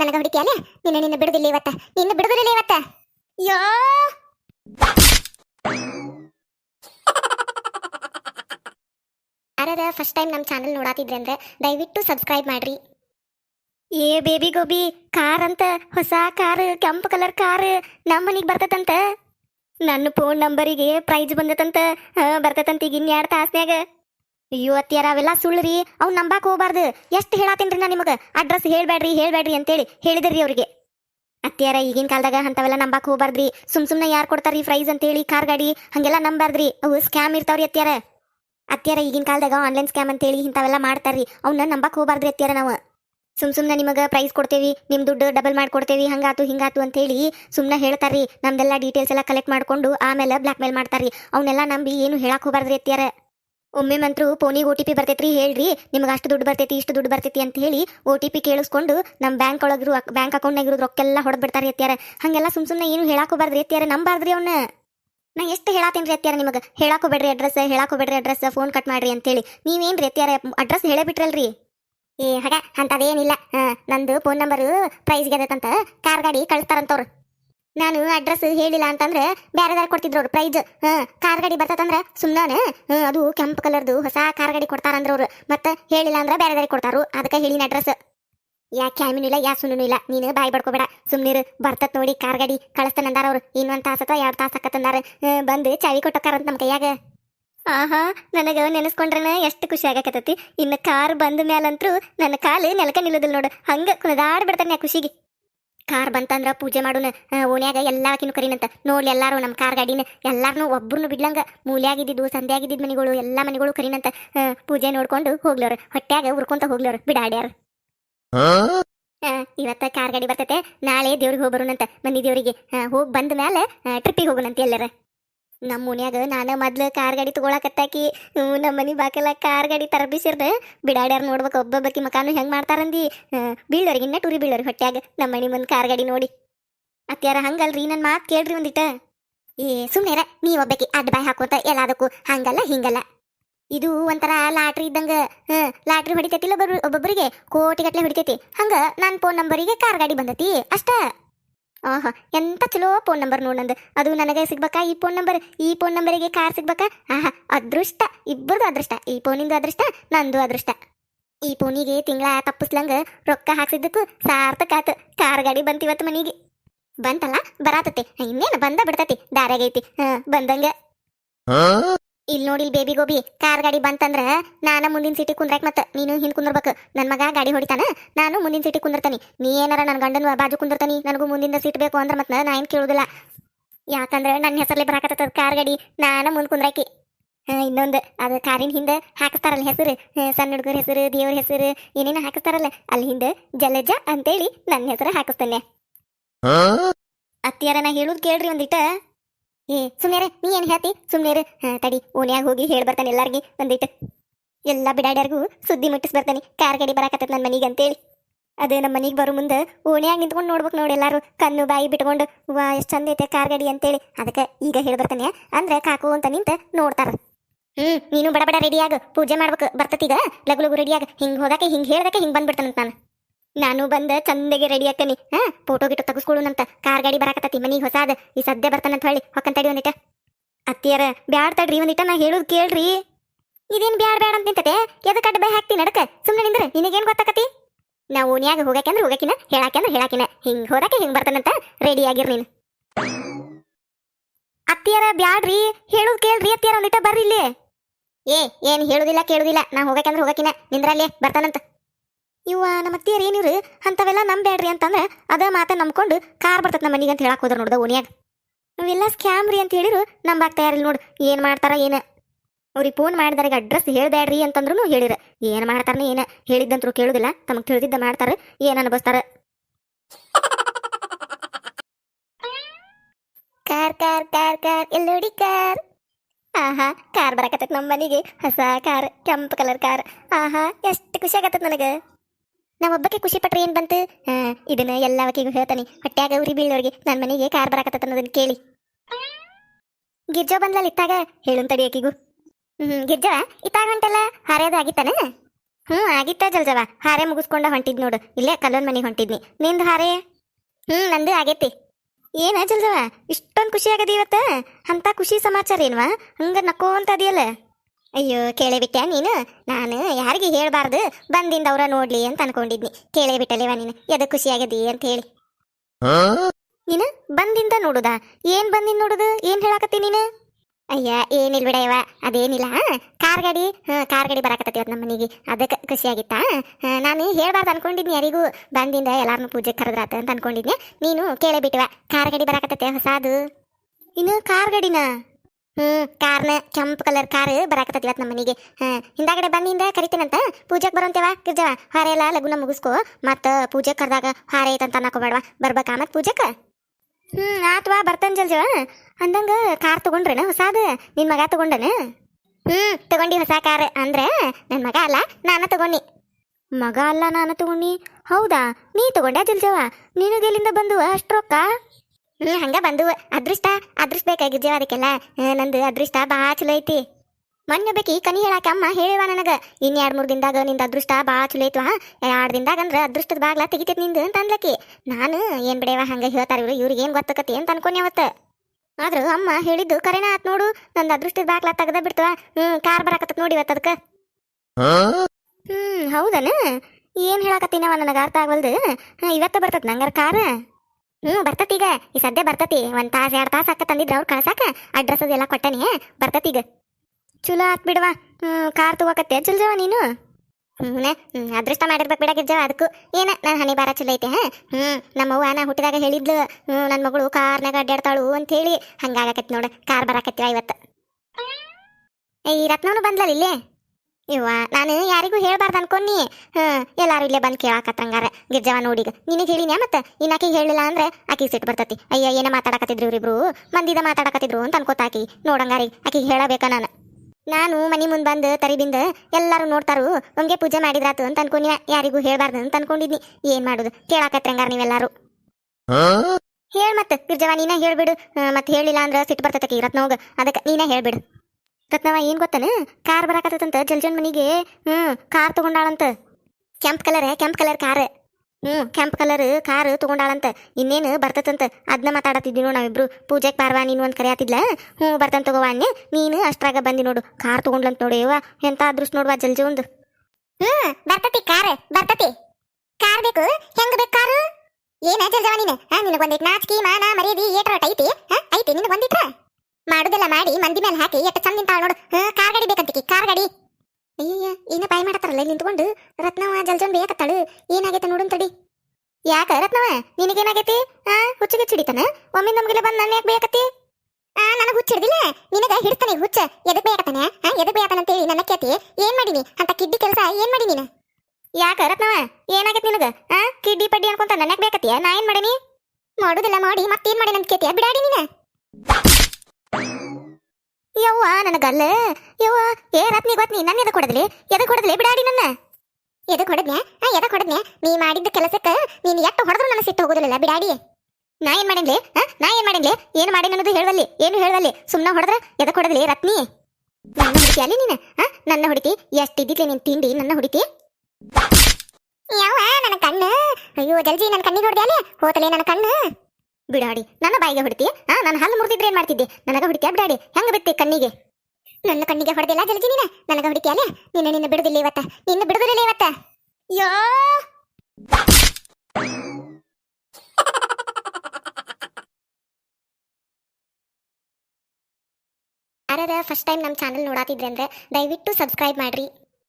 ನನಗ ಹುಡುಕಿಯಾಲೆ ನಿನ್ನ ನಿನ್ನ ಬಿಡುದಿಲ್ಲ ಇವತ್ತ. ನಿನ್ನ ಬಿಡುದಿಲ್ಲ ಇವತ್ತ. ಯೋ! ಯಾರ ಫಸ್ಟ್ ಟೈಮ್ ನಮ್ಮ ಚಾನಲ್ ನೋಡಾತಿದ್ರೆ ಅಂದ್ರೆ ದಯವಿಟ್ಟು ಸಬ್ಸ್ಕ್ರೈಬ್ ಮಾಡ್ರಿ. ಏ ಬೇಬಿ ಗೋಬಿ ಕಾರ್ ಅಂತ, ಹೊಸ ಕಾರ್ ಕೆಂಪು ಕಲರ್ ಕಾರ್ ನಮ್ಮ ಮನಿಗೆ ಬರ್ತದಂತ. ನನ್ನ ಫೋನ್ ನಂಬರಿಗೆ ಪ್ರೈಸ್ ಬಂದತಂತ ಬರ್ತದಂತ ಈಗ ಇನ್ಯಾಡ್ ತಾಸ್ನ್ಯಾಗ. ಅಯ್ಯೋ ಅವೆಲ್ಲ ಸುಳ್ಳ್ರಿ. ಅವ್ನು ನಂಬಾಕ್ ಹೋಗ್ಬಾರ್ದು. ಎಷ್ಟು ಹೇಳಾತೀನ್ರಿ ನಾ ನಿಮಗೆ? ಅಡ್ರೆಸ್ ಹೇಳ್ಬೇಡ್ರಿ ಹೇಳ್ಬೇಡ್ರಿ ಅಂತೇಳಿ ಹೇಳಿದ್ರಿ ಅವ್ರಿಗೆ. ಅತ್ತಿಯಾರ, ಈಗಿನ ಕಾಲದಾಗ ಅಂಥವೆಲ್ಲ ನಂಬಾಕ್ ಹೋಗ್ಬಾರ್ದ್ರಿ. ಸುಮ್ ಸುಮ್ನೆ ಯಾರು ಕೊಡ್ತಾರ್ರಿ ಪ್ರೈಸ್ ಅಂತೇಳಿ, ಕಾರ್ ಗಾಡಿ ಹಂಗೆಲ್ಲ ನಂಬಾರ್ದ್ರಿ. ಅವು ಸ್ಕ್ಯಾಮ್ ಇರ್ತಾವ್ರಿ ಅತ್ತಿಯಾರ. ಅತ್ತಿಯಾರ, ಈಗಿನ ಕಾಲದಾಗ ಆನ್ಲೈನ್ ಸ್ಕ್ಯಾಮ್ ಅಂತೇಳಿ ಇಂಥವೆಲ್ಲ ಮಾಡ್ತಾರ್ರಿ. ಅವನ್ನ ನಂಬಾಕ್ ಹೋಗ್ಬಾರ್ದ್ರಿ ಅತ್ತಿಯಾರ ನಾವು. ಸುಮ್ ಸುಮ್ನೆ ನಿಮಗೆ ಪ್ರೈಸ್ ಕೊಡ್ತೇವಿ, ನಿಮ್ ದುಡ್ಡು ಡಬಲ್ ಮಾಡ್ಕೊಡ್ತೇವಿ, ಹಂಗಾತು ಹಿಂಗಾತು ಅಂತೇಳಿ ಸುಮ್ಮನೆ ಹೇಳ್ತಾರ್ರಿ. ನಮ್ದೆಲ್ಲ ಡೀಟೇಲ್ಸ್ ಎಲ್ಲ ಕಲೆಕ್ಟ್ ಮಾಡ್ಕೊಂಡು ಆಮೇಲೆ ಬ್ಲಾಕ್ ಮೇಲ್ ಮಾಡ್ತಾರ್ರಿ. ಅವನ್ನೆಲ್ಲ ನಂಬಿ ಏನು ಹೇಳಕ್ ಹೋಗ್ಬಾರ್ದ್ರಿ ಅತ್ತಿಯಾರ. ಒಮ್ಮೆ ಮಂತ್ರು, ಫೋನಿಗೆ ಓ ಟಿ ಪಿ ಬರ್ತೈತ್ರಿ, ಹೇಳ್ರಿ. ನಿಮ್ಗೆ ಅಷ್ಟು ದುಡ್ಡು ಬರ್ತೈತಿ, ಇಷ್ಟು ದುಡ್ಡು ಬರ್ತೈತಿ ಅಂತ ಹೇಳಿ ಓ ಟಿ ಪಿ ಕೇಳಿಸ್ಕೊಂಡು ನಮ್ಮ ಬ್ಯಾಂಕ್ ಒಳಗಿರು ಬ್ಯಾಂಕ್ ಅಕೌಂಟ್ನಾಗ ಇರೋದು ರೊಕ್ಕೆಲ್ಲ ಹೊಡೆದ್ ಎತ್ತಿಯಾರ ಹಂಗೆಲ್ಲ ಸುಮ್ ಸುಮ್ಮನೆ ಏನು ಹೇಳಕ್ಕೂ ಹೋಗ್ಬಾರ್ದ್ರಿ ಎತ್ತಿಯಾರ ನಂಬಾರ್ದ್ರಿ ಅವ್ನ. ನಾ ಎಷ್ಟು ಹೇಳಾತೀನಿ ಅತ್ಯಾರ ನಿಮಗೆ? ಹೇಳಕ್ಕೂ ಬೇಡ್ರಿ ಅಡ್ರೆಸ್ ಹೇಳಕ್ಕೂ ಬೇಡ್ರಿ ಅಡ್ರೆಸ್ ಫೋನ್ ಕಟ್ ಮಾಡ್ರಿ ಅಂತೇಳಿ. ನೀವೇನು ರೀ ಎತ್ತಿಯಾರ ಅಡ್ರೆಸ್ ಹೇಳೇ ಬಿಟ್ರಲ್ರಿ ಏ, ಹಾಗ, ಅಂತದೇನಿಲ್ಲ. ಹಾಂ, ನಂದು ಫೋನ್ ನಂಬರು ಪ್ರೈಸ್ಗೆ ಅದೈತಂತ ಕಾರ್ ಗಾಡಿ ಕಳಿಸ್ತಾರಂತವ್ರು. ನಾನು ಅಡ್ರೆಸ್ ಹೇಳಿಲ್ಲ ಅಂತಂದ್ರೆ ಬೇರೆದಾರ ಕೊಡ್ತಿದ್ರು ಅವ್ರು ಪ್ರೈಸ್ ಕಾರ್ ಗಾಡಿ ಬರ್ತದಂದ್ರ ಸುಮ್ಮನೆ ಅದು ಕೆಂಪು ಕಲರ್ದು ಹೊಸ ಕಾರ್ ಗಾಡಿ ಕೊಡ್ತಾರಂದ್ರ ಅವ್ರು. ಮತ್ತೆ ಹೇಳಿಲ್ಲ ಅಂದ್ರೆ ಬೇರೆದಾರಿಗೆ ಕೊಡ್ತಾರು. ಅದಕ್ಕೆ ಹೇಳಿನ ಅಡ್ರೆಸ್ ಯಾ ಕ್ಯಾಮಿನೂ ಇಲ್ಲ, ಯಾ ಸುನೂ ಇಲ್ಲ. ನೀನು ಬಾಯಿ ಬಡ್ಕೋಬೇಡ. ಸುಮ್ನಿರು. ಬರ್ತತ್ ನೋಡಿ ಕಾರ್ ಗಾಡಿ. ಕಳಿಸ್ತಾನಂದಾರ ಅವ್ರು. ಇನ್ನೊಂದ್ ತಾಸತ್ತ ಎರಡು ತಾಸು ಹಾಕತ್ತಂದಾರ ಬಂದು ಚಾವಿ ಕೊಟ್ಟೋಕಾರಂತ ನಮ್ಮ ಕೈಯಾಗ. ಆಹಾ, ನನಗೆ ನೆನೆಸ್ಕೊಂಡ್ರೆ ಎಷ್ಟು ಖುಷಿ ಆಗಕತ್ತೈತಿ. ಇನ್ನು ಕಾರ್ ಬಂದ ಮ್ಯಾಲಂತರೂ ನನ್ನ ಕಾಲು ನೆಲಕ ನಿಲ್ಲೋದಿಲ್ಲ ನೋಡು. ಹಂಗ ಕುಣದಾಡ್ಬಿಡ್ತಾನೆ ಖುಷಿಗೆ. ಕಾರ್ ಬಂತಂದ್ರ ಪೂಜೆ ಮಾಡೋಣ ಓಣ್ಯಾಗ ಎಲ್ಲಾಕಿನೂ ಕರೀನಂತ. ನೋಡ್ಲಿ ಎಲ್ಲಾರು ನಮ್ಮ ಕಾರ್ ಗಾಡಿನ ಎಲ್ಲಾರನು ಒಬ್ಬರನ್ನು ಬಿಡ್ಲಂಗ. ಮೂಲ್ಯಾಗಿದ್ದು ಸಂಧ್ಯಾಗಿದ್ದಿದ್ ಮನೆಗಳು ಎಲ್ಲಾ ಮನೆಗಳು ಕರೀನಂತ. ಪೂಜೆ ನೋಡ್ಕೊಂಡು ಹೋಗ್ಲವ್ರ. ಹೊಟ್ಯಾಗ ಉರ್ಕೊಂತ ಹೋಗ್ಲವ್ರ ಬಿಡಾಡ್ಯಾರ. ಇವತ್ತ ಕಾರ್ ಗಾಡಿ ಬರ್ತತೆ ನಾಳೆ ದೇವ್ರಿಗೆ ಹೋಗ್ಬರೋಣಂತ ಮಂದಿ ದೇವ್ರಿಗೆ ಹೋಗಿ ಬಂದ ಮೇಲೆ ಟ್ರಿಪ್ಪಿಗೆ ಹೋಗೋಣಂತ ಎಲ್ಲರ. ನಮ್ಮ ಮನ್ಯಾಗ ನಾನು ಮೊದ್ಲು ಕಾರ್ ಗಾಡಿ ತಗೊಳಕತ್ತಾಕಿ ನಮ್ಮ ಮನೆ ಬಾಕೆಲ್ಲ ಕಾರ್ ಗಾಡಿ ತರಬಿಸಿರ್ದು, ಬಿಡಾಡ್ಯಾರ ನೋಡ್ಬೇಕು ಒಬ್ಬೊಬ್ಬಕಿ ಮಕಾನು ಹೆಂಗೆ ಮಾಡ್ತಾರಂದು ಬೀಳೋರಿಗೆ ಇನ್ನ ಟೂರಿ ಬೀಳೋರಿ ಹೊಟ್ಯಾಗ ನಮ್ಮ ಮನೆ ಮುಂದೆ ಕಾರ್ ಗಾಡಿ ನೋಡಿ. ಅತ್ಯಾರ ಹಂಗಲ್ರಿ ನನ್ನ ಮಾತು ಕೇಳ್ರಿ ಒಂದಿಟ. ಏ ಸುಮ್ಮನೆ ನೀ ಒಬ್ಬಕಿ ಅಡ್ಡ ಬಾಯ್ ಹಾಕೋತ ಎಲ್ಲದಕ್ಕೂ, ಹಂಗಲ್ಲ ಹಿಂಗಲ್ಲ. ಇದು ಒಂಥರ ಲಾಟ್ರಿ ಇದ್ದಂಗೆ ಹಾಂ ಲಾಟ್ರಿ ಹೊಡಿತೈತಿಲ್ಲ ಒಬ್ಬೊಬ್ಬರಿಗೆ ಕೋಟಿಗಟ್ಟಲೆ ಹೊಡಿತೈತಿ. ಹಂಗೆ ನನ್ನ ಫೋನ್ ನಂಬರಿಗೆ ಕಾರ್ ಗಾಡಿ ಬಂದತಿ, ಅಷ್ಟ. ಆಹಾ, ಎಂತ ಚಲೋ ಫೋನ್ ನಂಬರ್ ನೋಡಂದ. ಅದು ನನಗೆ ಸಿಗ್ಬೇಕಾ ಈ ಫೋನ್ ನಂಬರ್ ಈ ಫೋನ್ ನಂಬರಿಗೆ ಕಾರ್ ಸಿಗ್ಬೇಕಾ? ಆಹಾ, ಅದೃಷ್ಟ. ಇಬ್ಬರದು ಅದೃಷ್ಟ. ಈ ಫೋನಿಂದು ಅದೃಷ್ಟ, ನಂದು ಅದೃಷ್ಟ. ಈ ಫೋನಿಗೆ ತಿಂಗಳ ತಪ್ಪಿಸ್ಲಂಗ ರೊಕ್ಕ ಹಾಕ್ಸಿದ್ದಕ್ಕೂ ಸಾರ್ಥಕ ಆತು. ಕಾರ್ ಗಾಡಿ ಬಂತ ಇವತ್ತು ಮನೆಗೆ. ಬಂತಲ್ಲ, ಬರಾತತಿ. ಇನ್ನೇನು ಬಂದ ಬಿಡ್ತತಿ. ದಾರ್ಯಾಗೈತಿ. ಹಾ, ಬಂದಂಗ. ಇಲ್ಲಿ ನೋಡಿ ಬೇಬಿ ಗೋಬಿ ಕಾರ್ ಗಾಡಿ ಬಂತಂದ್ರ ನಾನು ಮುಂದಿನ ಸೀಟಿ ಕುಂದ್ರಾಕ್ ಮತ್ತೆ ನೀನು ಹಿಂದ್ ಕುಂದ್ರಬೇಕು. ನನ್ನ ಮಗ ಗಾಡಿ ಹೊಡಿತಾನ ನಾನು ಮುಂದಿನ ಸೀಟಿ ಕುಂದಿರ್ತಾನೆ. ನೀ ಏನಾರ ನನ್ನ ಗಂಡನ ಬಾಜು ಕುಂದಿರ್ತಾನೆ ನನಗೂ ಮುಂದಿನ ಸೀಟ್ ಬೇಕು ಅಂದ್ರೆ ಮತ್ತೆ ನಾ ಏನು ಕೇಳುದಿಲ್ಲ. ಯಾಕಂದ್ರೆ ನನ್ನ ಹೆಸರಲ್ಲಿ ಬರಾಕತ್ತದ ಕಾರ್ ಗಾಡಿ ನಾನು ಮುಂದೆ ಕುಂದ್ರಾಕಿ. ಹಾ, ಇನ್ನೊಂದು ಅದು ಕಾರಿನ ಹಿಂದೆ ಹಾಕಿಸ್ತಾರಲ್ಲ ಹೆಸರು ಸಣ್ಣ ಹುಡುಗರ ಹೆಸರು ದೇವ್ರ ಹೆಸರು ಏನೇನು ಹಾಕಿಸ್ತಾರಲ್ಲ ಅಲ್ಲಿ ಹಿಂದೆ ಜಲಜ ಅಂತೇಳಿ ನನ್ನ ಹೆಸರು ಹಾಕಿಸ್ತಾನೆ ಅತ್ತಿಯಾರ ನಾ ಹೇಳುದು ಕೇಳ್ರಿ ಒಂದಿಟ. ಏ, ಸುಮ್ನೇರೆ, ನೀ ಏನ್ ಹೇಳ್ತಿ? ಸುಮ್ನೇರ. ಹಾ, ತಡಿ. ಓನ್ಯಾಗ ಹೋಗಿ ಹೇಳಿ ಬರ್ತಾನೆ ಎಲ್ಲಾರ್ಗಿ ಒಂದಿಟ್ಟು ಎಲ್ಲ ಬಿಡಾಡ್ಯಾರ್ಗೂ ಸುದ್ದಿ ಮುಟ್ಟಿಸ್ ಬರ್ತಾನೆ. ಕಾರ್ ಗಾಡಿ ಬರಾಕತ್ತದ ನನ್ನ ಮನಿಗೆ ಅಂತೇಳಿ. ಅದು ನಮ್ಮ ಮನಿಗೆ ಬರೋ ಮುಂದೆ ಓಣ್ಯಾಗ ನಿಂತ್ಕೊಂಡು ನೋಡ್ಬೇಕು ನೋಡಿ ಎಲ್ಲಾರು. ಕಣ್ಣು, ಬಾಯಿ ಬಿಟ್ಕೊಂಡು, ವಾ, ಎಷ್ಟು ಚಂದ ಐತೆ ಕಾರ್ ಗಾಡಿ ಅಂತೇಳಿ. ಅದಕ್ಕೆ ಈಗ ಹೇಳಿ ಬರ್ತಾನೆ. ಅಂದ್ರೆ ಕಾಕು ಅಂತ ನಿಂತ ನೋಡ್ತಾರ. ಹ್ಮ್, ನೀನು ಬಡ ಬಡ ರೆಡಿಯಾಗ ಪೂಜೆ ಮಾಡ್ಬೇಕು ಬರ್ತತೀಗ ಲಗು ಲಗು ರೆಡಿಯಾಗ ಹಿಂಗ್ ಹೋದಾಕೆ ಹಿಂಗ್ ಹೇಳ್ದಕ್ಕೆ ಹಿಂಗ್ ಬಂದ್ಬಿಡ್ತಾನಂತ ನಾನು. ನಾನು ಬಂದ ಚಂದಗೆ ರೆಡಿ ಆಕನಿ ಹಾ ಫೋಟೋ ಗಿಟೋ ತಗಸ್ಕೊಳ್ಳುನಂತ ಕಾರ್ ಗಾಡಿ ಬರಾಕತ್ತತಿ, ಮನಿ ಹೊಸಾದ. ಈ ಸದ್ಯ ಬರ್ತಾನಂತ ಹೇಳಿ ಹೊಕ್ಕಂತಡಿ ಒಂದಿಟ. ಅತ್ತಿಯರ, ಬ್ಯಾಡ್ ತಡ್ರಿ ಒಂದಿಟ, ನಾ ಹೇಳುದು ಕೇಳ್ರಿ. ಇದೇನ್ ಬ್ಯಾಡ್ ಬ್ಯಾಡ್ ಅಂತ ನಿಂತತೆ? ಎದಕ್ಕೆ ಅಡ್ಡ ಬೈ ಹಾಕ್ತಿ ನಡಕ? ಸುಮ್ಮನೆ ನಿಂದ್ರೆ, ನಿನಗೇನ್ ಗೊತ್ತಾಕತಿ ನಾ ಓಣ್ಯಾಗ ಹೋಗಕ್ಕೆಂದ್ರೆ ಹೋಗಕಿನ ಹೇಳಾಕೆಂದ್ರೆ ಹೇಳಾಕಿನ. ಹಿಂಗ್ ಹೋದಕ್ಕೆ ಹಿಂಗ್ ಬರ್ತಾನಂತ ರೆಡಿ ಆಗಿರ್ ನೀನು. ಅತ್ತಿಯರ, ಬ್ಯಾಡ್ರಿ. ಹೇಳುದು ಕೇಳ್ರಿ ಅತ್ತಿಯರ ಒಂದಿಟ, ಬರ್ರಿ ಇಲ್ಲಿ. ಏ, ಏನ್ ಹೇಳುದಿಲ್ಲ, ಕೇಳುದಿಲ್ಲ. ನಾ ಹೋಗಕ್ಕೆಂದ್ರೆ ಹೋಗಕಿನ. ನಿಂದ್ರಲ್ಲಿ, ಬರ್ತಾನಂತ. ಇವ ನಮ್ಮ ಅತ್ತಿಯರ್ ಏನಿರು ಅಂಥವೆಲ್ಲ ನಂಬ್ಯಾಡ್ರಿ ಅಂತಂದ್ರೆ ಅದ ಮಾತ ನಂಬ್ಕೊಂಡು ಕಾರ್ ಬರ್ತದ ನಮ್ಮ ಮನಿಗೆ ಅಂತ ಹೇಳಕ್ ಹೋದ್ರ ನೋಡ್ದ ಓನಿಯಾಗ ನಾವೆಲ್ಲ ಸ್ಕ್ಯಾಮ್ ರೀ ಅಂತ ಹೇಳಿರು ನಂಬಾಕ್ ತಯಾರಿಲ್ಲ ನೋಡು, ಏನ್ ಮಾಡ್ತಾರ ಏನ? ಅವ್ರಿಗೆ ಫೋನ್ ಮಾಡಿದಾರೆ ಅಡ್ರೆಸ್ ಹೇಳ್ಬ್ಯಾಡ್ರಿ ಅಂತಂದ್ರು ಹೇಳಿರ. ಏನ್ ಮಾಡ್ತಾರ ಏನ? ಹೇಳಿದ್ದಂತ್ರು ಕೇಳುದಿಲ್ಲ, ತಮಗ್ ತಿಳಿದಿದ್ದ ಮಾಡ್ತಾರ, ಏನ್ ಅನ್ಬಸ್ತಾರ ಕಾರ್ ಕಾರ್ ಕಾರ್ ಕಾರ್ ಎಲ್ಲೋಡಿ ಕಾರ್? ಆಹಾ, ಕಾರ್ ಬರಕತ್ತ ನಮ್ಮ ಮನೆಗೆ, ಹೊಸ ಕಾರ್, ಕೆಂಪು ಕಲರ್ ಕಾರ್. ಆಹಾ, ಎಷ್ಟು ಖುಷಿ ಆಗತ್ತ ನನಗೆ. ನಾ ಒಬ್ಬಕ್ಕೆ ಖುಷಿ ಪಟ್ರೆ ಏನ್ ಬಂತು? ಇದನ್ನ ಎಲ್ಲವಕ್ಕಿಗೂ ಹೇಳ್ತಾನೆ. ಹೊಟ್ಯಾಗ ಉರಿ ಬೀಳೋರಿಗೆ ನನ್ನ ಮನೆಗೆ ಕಾರ್ ಬರಕತ್ತ ಅನ್ನೋದನ್ನ ಕೇಳಿ. ಗಿರ್ಜೋ ಬಂದ್ಲಲ್ಲ ಇತ್ತಾಗ? ಹೇಳು ತಡಿ ಆಕಿಗೂ. ಹ್ಮ್ ಗಿರ್ಜವ ಇತ್ತಾಗ ಹೊಂಟಲ್ಲ ಹಾರ್ಯಾದ ಆಗಿತ್ತಾನೆ? ಹ್ಞೂ ಆಗಿತ್ತ ಜಲ್ಜವ. ಹಾರೆ ಮುಗಿಸ್ಕೊಂಡ ಹೊಂಟಿದ್ ನೋಡು. ಇಲ್ಲೇ ಕಲ್ಲೊಂದ್ ಮನೆಗೆ ಹೊಂಟಿದ್ನಿ. ನಿಂದು ಹಾರೆ? ಹ್ಞೂ ನಂದು ಆಗೈತಿ. ಏನ ಜಲ್ಜವ? ಇಷ್ಟೊಂದು ಖುಷಿ ಆಗದಿ ಇವತ್ತ? ಅಂತ ಖುಷಿ ಸಮಾಚಾರ ಏನ್ವಾ? ಹಂಗ ನಕ್ಕೋಂತ ಅದಿಯಲ್ಲ. ಅಯ್ಯೋ ಕೇಳಿ ಬಿಟ್ಟ್ಯಾ ನೀನು? ನಾನು ಯಾರಿಗೆ ಹೇಳಬಾರ್ದು? ಬಂದಿಂದ ಅವ್ರ ನೋಡ್ಲಿ ಅಂತ ಅನ್ಕೊಂಡಿದ್ನಿ. ಕೇಳೇ ಬಿಟ್ಟಲೇವ ನೀನು? ಎದ ಖುಷಿ ಆಗದಿ ಅಂತ ಹೇಳಿ. ನೀನು ಬಂದಿಂದ ನೋಡುದಾ? ಏನ್ ಬಂದಿಂದ ನೋಡುದು? ಏನ್ ಹೇಳಾಕತ್ತಿ ನೀನು? ಅಯ್ಯ ಏನಿಲ್ಲ ಬಿಡಯ್ಯವ ಅದೇನಿಲ್ಲ ಕಾರ್ ಗಾಡಿ? ಹಾ ಕಾರ್ ಗಾಡಿ ಬರಾಕತ್ತೈತಿ ಇವತ್ತು ನಮ್ಮ ಮನೆಗೆ ಅದಕ್ಕೆ ಖುಷಿ ಆಗಿತ್ತಾ ಹಾ, ನಾನು ಹೇಳ್ಬಾರ್ದು ಅನ್ಕೊಂಡಿದ್ನಿ ಯಾರಿಗೂ. ಬಂದಿಂದ ಎಲ್ಲಾರನ್ನು ಪೂಜೆ ಕರೆದ್ರಾತ ಅಂತ ಅನ್ಕೊಂಡಿದ್ನಿ. ನೀನು ಕೇಳೇ ಬಿಟ್ಟವ ಕಾರ್ ಗಾಡಿ ಬರಾಕತ್ತೈತೆ ಹೊಸಾದು. ಇನ್ನು ಕಾರ್ ಗಾಡಿನ? ಹ್ಞೂ ಕಾರ್ನ, ಕೆಂಪು ಕಲರ್ ಕಾರ್ ಬರಾಕತ್ತೈತಿ ಇವತ್ತು ನಮ್ಮ ಮನೆಗೆ ಹಾಂ ಹಿಂದಾಗಡೆ ಬಂದಿಂದ ಕರಿತೇನಂತ. ಪೂಜೆಗೆ ಬರೋಂತೇವ ಗಿರ್ಜವ, ಹಾರೆ ಎಲ್ಲ ಲಗುನ ಮುಗಿಸ್ಕೋ. ಮತ್ತು ಪೂಜೆ ಕರೆದಾಗ ಹಾರೆ ಐತಂತ ಅನ್ನಕೋಬೇಡವಾ. ಬರ್ಬೇಕಾ ಮತ್ತು ಪೂಜೆಗೆ ಹ್ಞೂ ಆತ್ವಾ, ಬರ್ತಾನೆ ಜಲ್ಜವ ಅಂದಂಗ ಕಾರ್ ತಗೊಂಡ್ರೇನ ಹೊಸಾದ? ನಿನ್ ಮಗ ತಗೊಂಡನ? ಹ್ಮ್, ತಗೊಂಡಿ ಹೊಸ ಕಾರ್ ಅಂದ್ರೆ ನನ್ನ ಮಗ ಅಲ್ಲ, ನಾನು ತಗೊಂಡಿ. ಮಗ ಅಲ್ಲ, ನಾನು ತಗೊಂಡಿ. ಹೌದಾ? ನೀ ತಗೊಂಡ್ಯಾ ಜಲ್ಜವ ನಿನಗೆಲ್ಲಿಂದ ಬಂದು ಅಷ್ಟು ರೊಕ್ಕ? ಹ್ಮ್, ಹಂಗ ಬಂದು ಅದೃಷ್ಟ ಅದೃಷ್ಟ ಬೇಕಾಗಿದ್ದೇವ ಅದಕ್ಕೆಲ್ಲ. ನಂದು ಅದೃಷ್ಟ ಭಾಳ ಚಲೋ ಐತಿ. ಮೊನ್ನೆ ಬೇಕಿ ಕನಿ ಹೇಳಾಕ ಅಮ್ಮ ಹೇಳಿವ ನನಗೆ ಇನ್ನು ಎರಡ್ ಮೂರ್ ದಿನದಾಗ ನಿಂದ ಅದೃಷ್ಟ ಭಾಳ ಚಲೋ ಐತ್ವಾ? ಎರಡ್ ದಿನದಾಗ ಅಂದ್ರ ಅದೃಷ್ಟದ ಬಾಗ್ಲ ತೆಗಿತೈತಿ ನಿಂದು ಅಂತ ಅಂದ್ಲಕಿ. ನಾನು, ಏನ್ ಬಿಡೇವ ಹಂಗ ಹೇಳ್ತಾರ ಇವ್ರು, ಇವ್ರಿಗೆ ಏನು ಗೊತ್ತಕತಿ? ಅಂತ ಅನ್ಕೊನಿ ಅವತ್ತ. ಆದ್ರೂ ಅಮ್ಮ ಹೇಳಿದ್ದು ಕರೆನ ಆತ್ ನೋಡು, ನಂದು ಅದೃಷ್ಟದ ಬಾಗ್ಲ ತೆಗ್ದ ಬಿಡ್ತವ ಹ್ಮ್, ಕಾರ್ ಬರಾಕತ್ತ ನೋಡಿ ಇವತ್ತು ಅದಕ್ಕೆ ಹ್ಮ್, ಹೌದನ? ಏನು ಹೇಳಕತ್ತಿನವ ನನಗೆ ಅರ್ಥ ಆಗವಲ್ದು? ಇವತ್ತ ಬರ್ತದ ನಂಗಾರ ಕಾರ್? ಬರ್ತತಿ ಈಗ. ಈ ಸದ್ಯ ಬರ್ತತಿ. ಒಂದ್ ತಾಸ್, ಎರಡ್ ತಾಸ್ ಅಕ್ಕ ತಂದಿದ್ರ ಅವ್ರು ಕಳ್ಸಾಕ. ಅಡ್ರೆಸ್ ಎಲ್ಲಾ ಕೊಟ್ಟನಿ ಬರ್ತತಿ ಈಗ. ಚಲೋ ಆತ್ ಬಿಡವ. ಹ್ಮ್, ಕಾರ್ ತಗೋಕತ್ತೆ. ಚಲ್ಜವ ನೀನು? ಹ್ಮ್ ಅದೃಷ್ಟ ಮಾಡಿರ್ಬೇಕು ಬಿಡಾಗಿರ್ಜವ ಅದಕ್ಕೂ. ಏನ ನನ್ನ ಹನಿ ಬಾರ ಚಲೋ ಐತೆ, ಹಾ. ಹ್ಮ್, ನಮ್ಮ ಅವ್ವ ನಾ ಹುಟ್ಟಿದಾಗ ಹೇಳಿದ್ಲು. ಹ್ಮ್ ನನ್ನ ಮಗಳು ಕಾರ್ನಾಗ ಅಡ್ಡಾಡ್ತಾಳು ಅಂತ ಹೇಳಿ ಹಂಗಾಗಕತ್ತಿ ನೋಡು, ಕಾರ್ ಬರಾಕತ್ತಿವ ಇವತ್ತು. ಈ ರತ್ನವನು ಬಂದ್ಲಲ್ಲ ಇಲ್ಲೇ? ಇವ್ವ ನಾನು ಯಾರಿಗೂ ಹೇಳ್ಬಾರ್ದು ಅನ್ಕೊನಿ ಹಾ ಎಲ್ಲಾರು ಇಲ್ಲೇ ಬಂದು ಕೇಳಾಕತ್ತಂಗಾರ. ಗಿರ್ಜವ ನೋಡಿಗ ನಿನಗೆ ಹೇಳಿನ ಮತ್ತೆ? ಇನ್ನು ಆಕಿಗೆ ಹೇಳಿಲ್ಲ ಅಂದ್ರೆ ಆಕಿ ಸಿಟ್ಟು ಬರ್ತತಿ. ಅಯ್ಯ ಏನ ಮಾತಾಡಕತ್ತಿದ್ರು ಇವ್ರಿಬ್ರು? ಮಂದಿದ ಮಾತಾಡಕತ್ತಿದ್ರು ಅಂತ ಅನ್ಕೋತಾಕಿ ನೋಡಂಗಾರಿ ಆಕಿಗೆ ಹೇಳಬೇಕ ನಾನು. ನಾನು ಮನಿ ಮುಂದ್ ಬಂದು ತರಿಬಿಂದ ಎಲ್ಲಾರು ನೋಡ್ತಾರು. ಹಂಗೆ ಪೂಜೆ ಮಾಡಿದ್ರಾತು ಅಂತ ಅನ್ಕೊಂಡಿ ಯಾರಿಗೂ ಹೇಳ್ಬಾರ್ದು ಅಂತ ಅನ್ಕೊಂಡಿದ್ನಿ. ಏನ್ ಮಾಡುದು? ಕೇಳಾಕತ್ರಂಗಾರ ನೀವೆಲ್ಲಾರು. ಹೇಳ್ ಮತ್ತೆ ಗಿರ್ಜವ ನೀನ ಹೇಳ್ಬಿಡು. ಮತ್ತೆ ಹೇಳಿಲ್ಲ ಅಂದ್ರೆ ಸಿಟ್ಟು ಬರ್ತತಕ್ಕೆ ರತ್ನೋಗ ಅದಕ್ಕೆ ನೀನೇ ಹೇಳ್ಬಿಡು. ರತ್ನವ ಏನ್ ಗೊತ್ತನ? ಕಾರ್ ಬರಾಕತ್ತಂತ ಜಲ್ಜನ್ ಮನಿಗೆ, ಹ್ಮ್, ಕಾರ್ ತಗೊಂಡಾಳಂತ. ಕೆಂಪ್ ಕಲರ್ ಕೆಂಪ್ ಕಲರ್ ಕಾರ್. ಹ್ಮ್, ಕೆಂಪ್ ಕಲರ್ ಕಾರ್ ತಗೊಂಡಾಳಂತ. ಇನ್ನೇನು ಬರ್ತದಂತ? ಅದನ್ನ ಮಾತಾಡತ್ತಿದ್ವಿ ನಾವಿಬ್ರು. ಪೂಜೆಗೆ ಪಾರ್ವಾ, ನೀನು ಒಂದ್ ಕರೆಯತ್ತಿದ್ಲ ಹ್ಞೂ, ಬರ್ತಂತ ತಗೋವ ಅನ್ನೆ ನೀನು ಅಷ್ಟ್ರಾಗ ಬಂದಿ ನೋಡು. ಕಾರ್ ತಗೊಂಡ್ಲಂತ ನೋಡಿ ಎಂತ ಅದೃಷ್ಟ ನೋಡ್ವಾ ಜಲ್ಜಿ ಒಂದು ಹ್ಮ್ ಬರ್ತತಿ ಕಾರ್ ಬರ್ತತಿ. ಕಾರ್ ಬೇಕು, ಹೆಂಗ್ ಬೇಕು ಕಾರು? ಏನ ಜಲ್ಜವ ನೀನು? ಹಾ, ನಿನಗೊಂದಿಟ್ ನಾಚಿಕೆ, ಮಾನ, ಮರ್ಯಾದಿ ಏಟ್ರಾಟ ಐತಿ? ಹಾ, ಐತಿ, ನಿನಗೊಂದಿಟ್ರ? ಮಾಡುದೆಲ್ಲ ಮಾಡಿ ಮಂದಿ ಮೇಲೆ ಹಾಕಿ ಎಷ್ಟು ಚಂದ ನಿಂತಾಳ ನೋಡು. ಹಾ ಕಾರ್ ಗಾಡಿ ಬೇಕಂತಿಕಿ ಕಾರ್ ಗಾಡಿ ಅಯ್ಯಯ್ಯ, ಏನ ಬಾಯ್ ಮಾಡತ್ತಾರಲ್ಲ ನಿಂತ್ಕೊಂಡು. ರತ್ನವ ಜಲ್ಜನ್ ಬೇಕತ್ತಾಳು ಏನಾಗೈತೆ ನೋಡುನ್ ತಡಿ. ಯಾಕ ರತ್ನವ ನಿನಗೇನಾಗೈತಿ? ಆ ಹುಚ್ಚಿಗೆ ಚಿಡಿತಾನ ಒಮ್ಮೆ ನಮ್ಗೆಲ್ಲ ಬಂದ್ ನನ್ನ ಯಾಕೆ ಬೇಕತ್ತಿ ಆ, ನನಗೆ ಹುಚ್ಚ ಹಿಡ್ದಿಲ್ಲ. ನಿನಗ ಹಿಡ್ತಾನೆ ಹುಚ್ಚ. ಎದಕ್ ಬೇಕತ್ತಾನೆ ಹಾ ಎದಕ್ ಬೇಕತ್ತಾನ ಅಂತೇಳಿ ನನ್ನ ಕೇತಿ ಏನ್ ಮಾಡೀನಿ? ಅಂತ ಕಿಡ್ಡಿ ಕೆಲಸ ಏನ್ ಮಾಡಿ ನೀನು? ಯಾಕ ರತ್ನವ ಏನಾಗೈತಿ ನಿನಗ? ಆ, ಕಿಡ್ಡಿ ಪಡ್ಡಿ ಅನ್ಕೊಂತ ಯಾಕೆ ಬೇಕತ್ತಿಯ ನಾ ಏನ್ ಮಾಡೀನಿ? ಮಾಡುದಿಲ್ಲ ಮಾಡಿ ಮತ್ತೇನ್ ಮಾಡಿ ಅಂತ ಕೇತಿಯ ಬಿಡಾಡಿ ನೀನು. ಯವ್ವ ನನಗಲ್ಲ ಯವ್ವ, ಏ ರತ್ನಿ, ಗೊತ್ನಿ ನನ್ನ ಎದಕ್ ಕೊಡದ್ಲಿ ಎದಕ್ ಕೊಡದ್ಲಿ ಬಿಡಾಡಿ ನನ್ನ? ಎದಕ್ ಹೊಡೆದ್ನ್ಯಾ? ಆ ಎದಕ್ ಹೊಡೆದ್ನ್ಯಾ? ನೀ ಮಾಡಿದ್ದ ಕೆಲಸಕ್ಕ ನೀನ್ ಎಟ್ಟು ಹೊಡೆದ್ರು ನನ್ನ ಸಿಟ್ಟು ಹೋಗೋದಿಲ್ಲ ಬಿಡಾಡಿ. ನಾ ಏನ್ ಮಾಡಿನ್ಲಿ? ಆ ನಾ ಏನ್ ಮಾಡಿನ್ಲಿ? ಏನ್ ಮಾಡಿ ಅನ್ನೋದು ಹೇಳ್ದಲ್ಲಿ ಏನು ಹೇಳ್ದಲ್ಲಿ ಸುಮ್ನ ಹೊಡೆದ್ರ ಎದಕ್ ಹೊಡೆದ್ಲಿ ರತ್ನಿ? ನನ್ನ ಹುಡುಕಿ ಅಲ್ಲಿ ನನ್ನ ಹುಡುಕಿ ಎಷ್ಟಿದ್ದಿದ್ಲಿ ನಿನ್ ತಿಂಡಿ, ನನ್ನ ಹುಡುಕಿ? ಯಾವ ನನ್ನ ಕಣ್ಣು. ಅಯ್ಯೋ, ಜಲ್ಜಿ ನನ್ನ ಕಣ್ಣಿಗೆ ಹೊಡೆದೆ ಹೋತಲೆ ನನ್ನ ಕಣ್ಣು. ಬಿಡಾಡಿ, ನನ್ನ ಬಾಯಿಗೆ ಹೊಡಿತಿ ಹಾ ನನ್ನ ಹಲ್ಲು ಮುರಿದಿದ್ರೆ ಏನ್ ಮಾಡ್ತಿದ್ದೆ? ನನಗ ಹೊಡಿತೀಯ ಬಿಡಾಡಿ? ಹೆಂಗ ಬಿತ್ತಿ ಕಣ್ಣಿಗೆ? ನನ್ನ ಕಣ್ಣಿಗೆ ಹೊಡೆದಿಲ್ಲ ಜಲಜಿ ನೀನ? ನನಗ ಹೊಡಿತೀಯ ಅಲ್ಲೇ ನಿನ್ನ ನಿನ್ನ ಬಿಡುದಿಲ್ಲ ಇವತ್ತ. ನಿನ್ನ ಬಿಡುದಿಲ್ಲ ಇವತ್ತ. ಯೋ! ಯಾರ ಫಸ್ಟ್ ಟೈಮ್ ನಮ್ಮ ಚಾನಲ್ ನೋಡಾತಿದ್ರೆ ಅಂದ್ರೆ ದಯವಿಟ್ಟು ಸಬ್ಸ್ಕ್ರೈಬ್ ಮಾಡ್ರಿ.